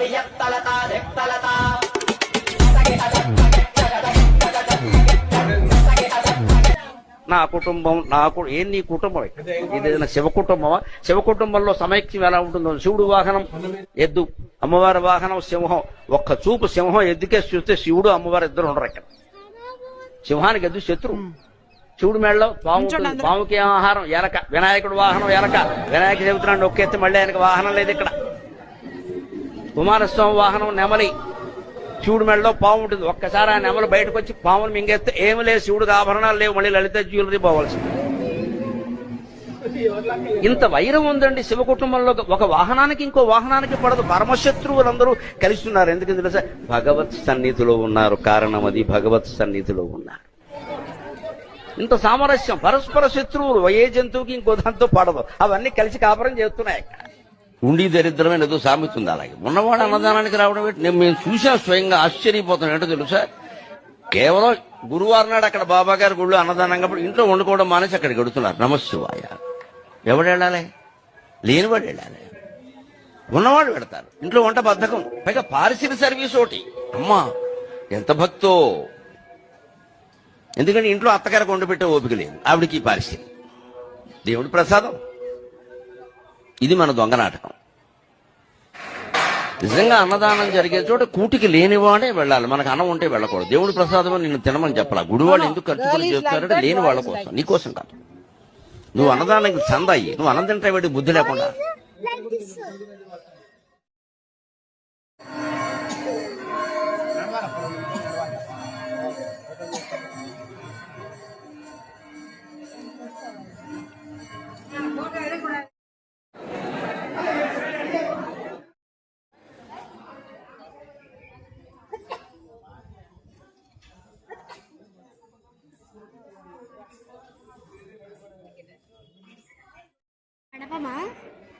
వియత్తలత నా కుటుంబం నాకు ఏం నీ కుటుంబం? ఇది ఏదైనా శివ కుటుంబమా శివ కుటుంబంలో సమైక్యం ఎలా ఉంటుందో శివుడు వాహనం ఎద్దు అమ్మవారి వాహనం సింహం. ఒక్క చూపు సింహం ఎద్దుకే చూస్తే శివుడు అమ్మవారు ఇద్దరు ఉండరు ఇక్కడ. సింహానికి ఎద్దు శత్రువు శివుడు మెడలో పాము. పాముకి ఆహారం? ఎలక. వినాయకుడు వాహనం ఎలక. వినాయక చెబుతున్నాడు నొక్కెత్తి మళ్ళీ ఆయనకి వాహనం లేదు ఇక్కడ. కుమారస్వామి వాహనం నెమలి. శివుడు మెడలో పాము ఉంటుంది. ఒక్కసారి ఆ నెమలు బయటకు వచ్చి పాములు మింగేస్తే ఏమి లేదు. శివుడికి ఆభరణాలు లేవు. మళ్ళీ లలిత జ్యువెలరీ పోవాల్సింది. ఇంత వైరం ఉందండి శివ కుటుంబంలో. ఒక వాహనానికి ఇంకో వాహనానికి పడదు. పరమశత్రువులందరూ కలిసి ఉన్నారు ఎందుకంటే తెలుసా? భగవత్ సన్నిధిలో ఉన్నారు. కారణం అది. భగవత్ సన్నిధిలో ఉన్నారు. ఇంత సామరస్యం. పరస్పర శత్రువులు. ఏ జంతువుకి ఇంకో దాంతో పడదు. అవన్నీ కలిసి కాపురం చేస్తున్నాయి. ఉండి దరిద్రమైన ఏదో సామెతుంది అలాగే. ఉన్నవాడు అన్నదానానికి రావడం ఏంటి? నేను మేము చూసాం స్వయంగా ఆశ్చర్యపోతాం ఏంటో తెలుసా? కేవలం గురువారం నాడు అక్కడ బాబా గారి గుళ్ళు అన్నదానం కాబట్టి ఇంట్లో వండుకోవడం మానేసి అక్కడికి వెడుతున్నారు నమశివాయ ఎవడు వెళ్ళాలి? లేనివాడు వెళ్ళాలి. ఉన్నవాడు పెడతారు ఇంట్లో వంట బద్ధకం. పైగా పారిశుద్ధ సర్వీస్ ఒకటి. అమ్మా ఎంత భక్తో. ఎందుకంటే ఇంట్లో అత్తగారికి వండి పెట్టే ఓపిక లేదు. ఆవిడికి పారిశుద్ధి దేవుడి ప్రసాదం. ఇది మన దొంగ నాటకం. నిజంగా అన్నదానం జరిగే చోట కూటికి లేనివాడే వెళ్ళాలి. మనకు అన్నం ఉంటే వెళ్ళకూడదు. దేవుడి ప్రసాదం అని నిన్ను తినమని చెప్పాలి. గుడి వాళ్ళు ఎందుకు ఖర్చు కూడా చేస్తారంటే లేని వాళ్ళ కోసం. నీ కోసం కాదు. నువ్వు అన్నదానానికి చందాయి నువ్వు అన్నం తింటే వాడికి బుద్ధి లేకుండా.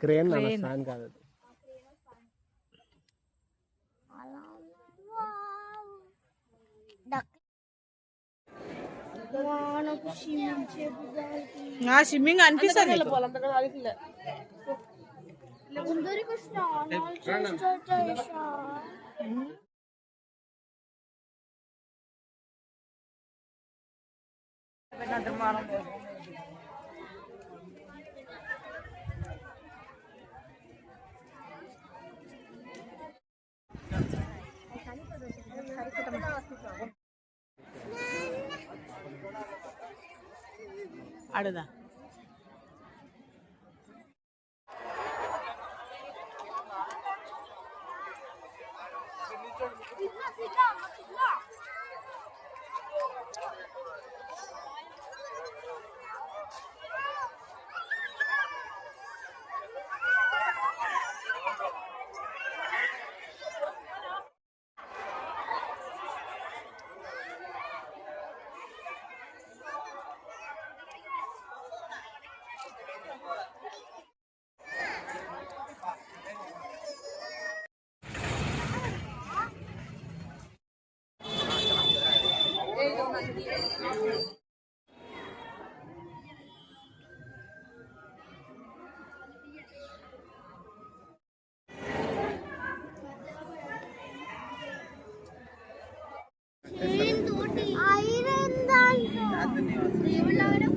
క్రేన్ నాన్న ఫ్యాన్ కాదు అది. వానకు క్షీణించే భుజాలకి ఆ స్విమ్మింగ్ అనిపిస్తుంది నీకు. ஆடுதான் ¿Te llevo la hora?